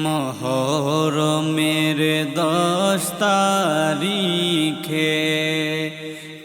মহরমের দশ তারিখে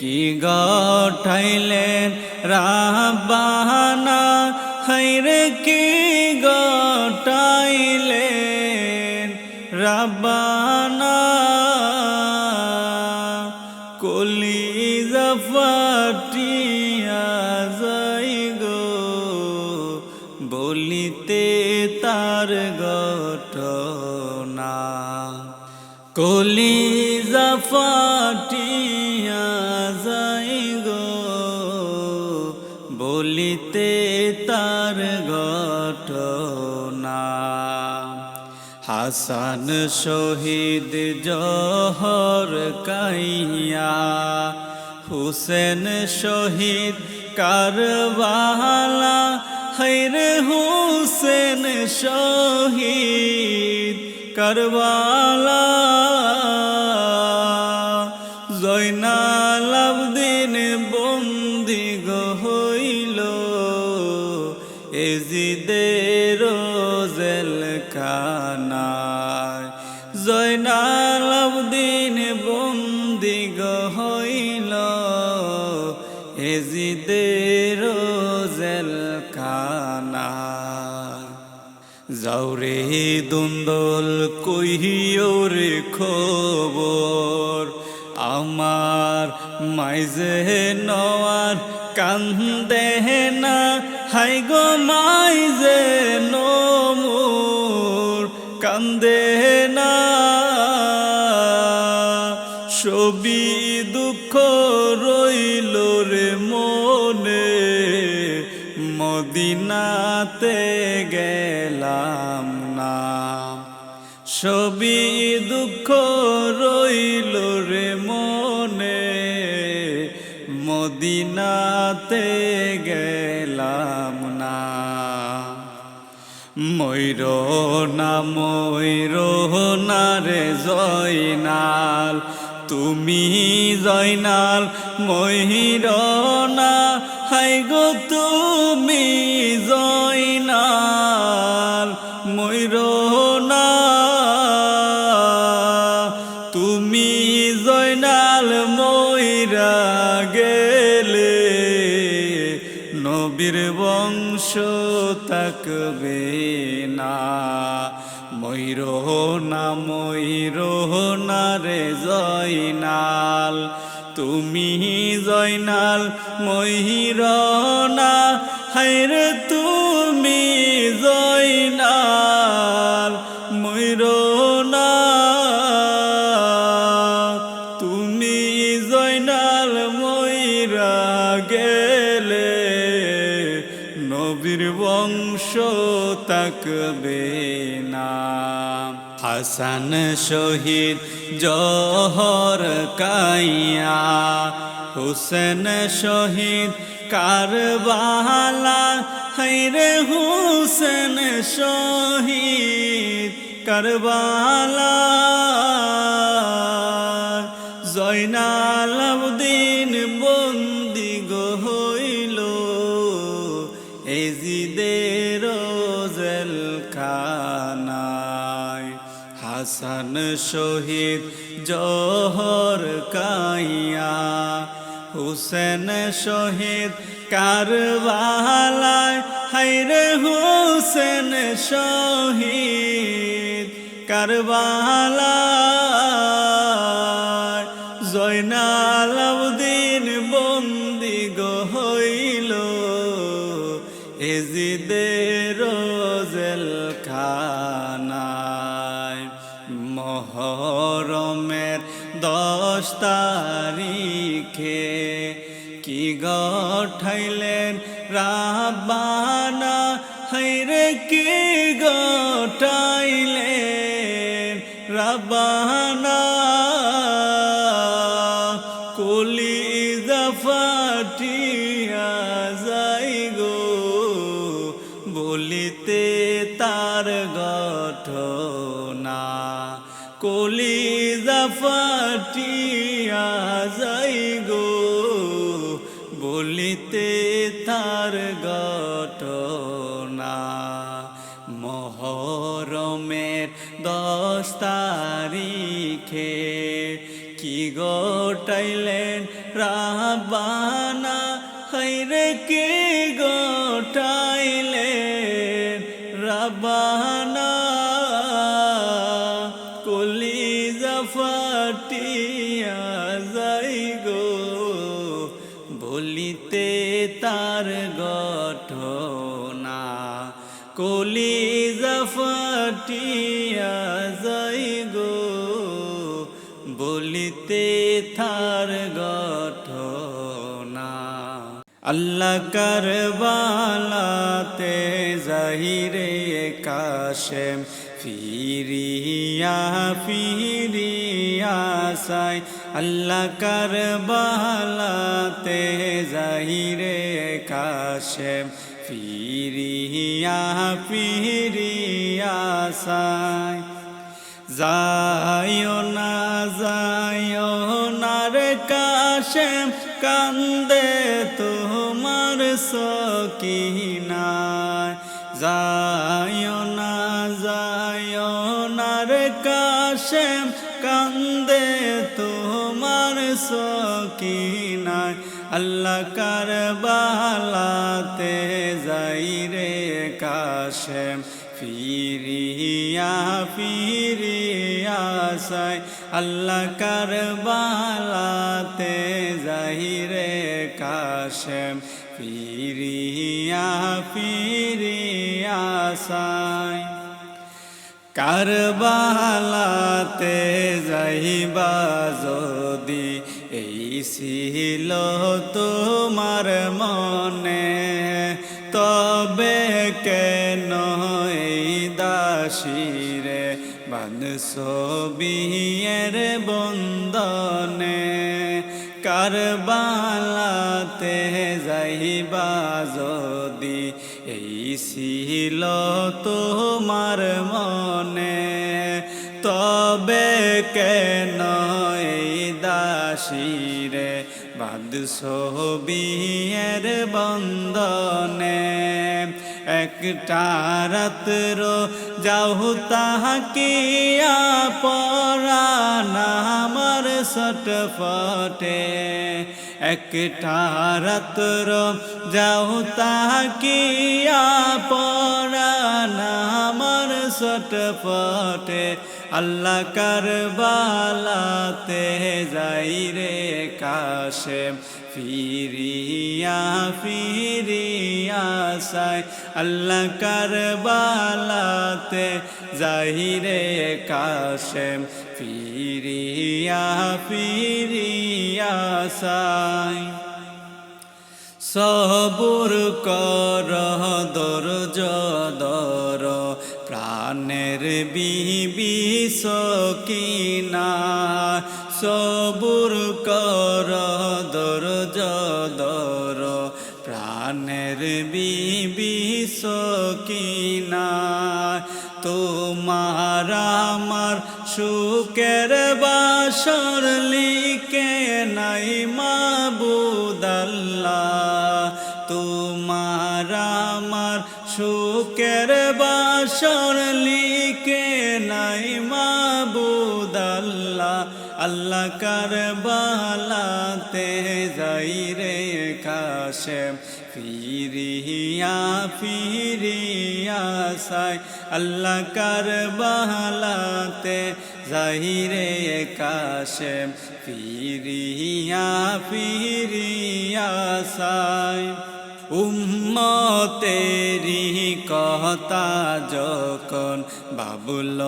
কি গঠাইলেন রাবানা হাইরে কি গটাইলেন রাবানা কলি জাফাটিয়া কলি জাফাটিয়া যাই গো, বলিতে তার ঘটনা। হাসান শহীদ জহর কাইয়া, হুসেন শহীদ কারবালা হৈরে হুসেন শহীদ কারবালা। বন্দি হইল, এজিদের জেল খানায় যাওরে দুন্দল কহিওরে খবর, আমার মাইজে নওয়ার কান্দে না, হাই গো মাইজে নমুর, কান্দে না মদিনাতে গেলাম না। ছবি দুঃখ রইল রে মনে। মদিনাতে গেলাম না। ময়ূর না ময়ূর না রে জয়নাল। তুমি জয়নাল ময়ূর না হাই গো তুমি জয়নাল ময়ূর নবীর বংশ তাকবে না। ময়ূরহ না ময়ূরহ না রে জয়নাল। তুমি জয়নাল ময়ূর না হাইরে তুমি জয়নাল। থাকবে না হাসান শহীদ জহর কাইয়া। হুসেন শহীদ কারবালা। হাইরে হুসেন শহীদ কারবালা। জয়নাল আবদিন বন্দি গো হইল। এজিদের হাসান শহীদ জহর কাইয়া হুসেন শহীদ কারবালায় হাইরে হুসেন শহীদ কারবালায়। তারিখে কি গঠাইলেন রাবানা হাইরে কি গঠাইলেন রাবানা কলি জাফাটিয়া যাই গো, বলিতে তার ঘটনা কলি জাফাটিয়া যাই গো বলিতে তার ঘটনা। মহরমের দশ তারিখে কি গোটাইলেন রাবানা হাইরে কি তার ঘটনা কলিজা ফাটিয়া যাই গো বলিতে তার ঘটনা আল্লাহ কারবালাতে জাহিরে কাশেম ফিরিয়া ফিরিয়া সাই। আল্লাহ কারবালাতে জাহিরে কাশেম। ফিরিয়া ফিরিয়া সাই। যাইও না যাইও না রে কাশেম। কান্দে তোমার সকিনা যাইও কাশেম কান্দে তোমার সকিনা আল্লাহ কারবালাতে যাই রে কাশেম। ফিরিয়া ফিরিয়া সাই। আল্লাহ কারবালাতে জাহিরে কাশেম। ফিরিয়া ফিরিয়া সাই। কারবালাতে যাইবা যদি, এই ছিল তোমার মনে। তবে কেন এই দাসিরে বানস বিয়ের বন্দনে কারবালাতে যাইবা যদি, এই ছিল তোমার মনে, তবে কেন দাসিরে বাদশ বিয়ের বন্দনে একটা রাত্র যাও তাহাকিয়া পরানা আমার সটফটে একটা রাত্র যাও তাহাকিয়া পরানা আমার আল্লাহ কারবালাতে যাই রে কাশেম ফিরিয়া ফিরিয়া সাই। আল্লাহ কারবালাতে যাই রে কাশেম। ফিরিয়া ফিরিয়া সাই। সবুর কর, দরজ দর। প্রাণের বিবি সকিনা। সবুর কর বিবি সকিনা, তোমার আমার সুকের বাসর লিকে নাই মাবুদাল্লাহ। তোমার আমার সুকের বাসর লিকে নাই মাবুদাল্লাহ। আল্লাহ কার বালাতে যাই রে কাশেম। ফিরিয়া ফিরিয়া সাই। আল্লাহ কারবালাতে যাই রে কাশেম। ফিরিয়া ফিরিয়া সাই। উম্মতেরি কথা যখন বাবুল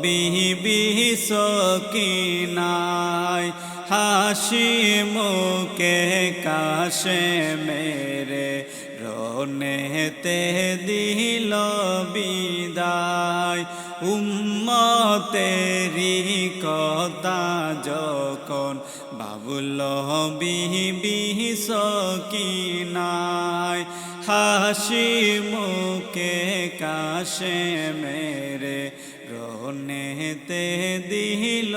বিবি সকিনায় হাসি মুখে কাশে মেরে রনেতে দিল বিদায়। উম্মতেরি কথা যখন বাবুল বিবি সকিনায়, হাসি মুখে কাশে মেরে রনেতে দিল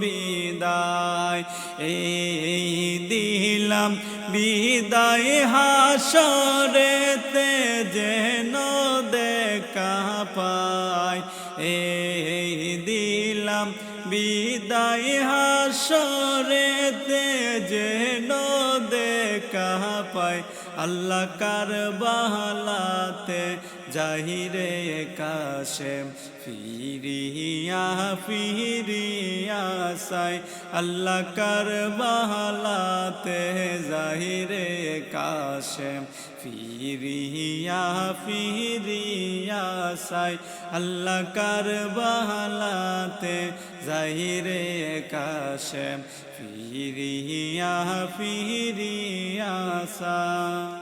বিদায়। এই দিলাম বিদায় হাসরেতে যেন দেখা পায় এ দিলাম বিদায় হাসরেতে যেন দেখা পায় আল্লাহ কার বাহালাতে জাহিরে কাশে ফিরিয়া ফিরিয়া সাই। আল্লাহ কার বাহালাতে জাহিরে কাশে ফিরিয়া ফিরিয়া সাই। আল্লাহ কার বাহালাতে জাহিরে কাশে ফিরিয়া ফিরিয়া সাই।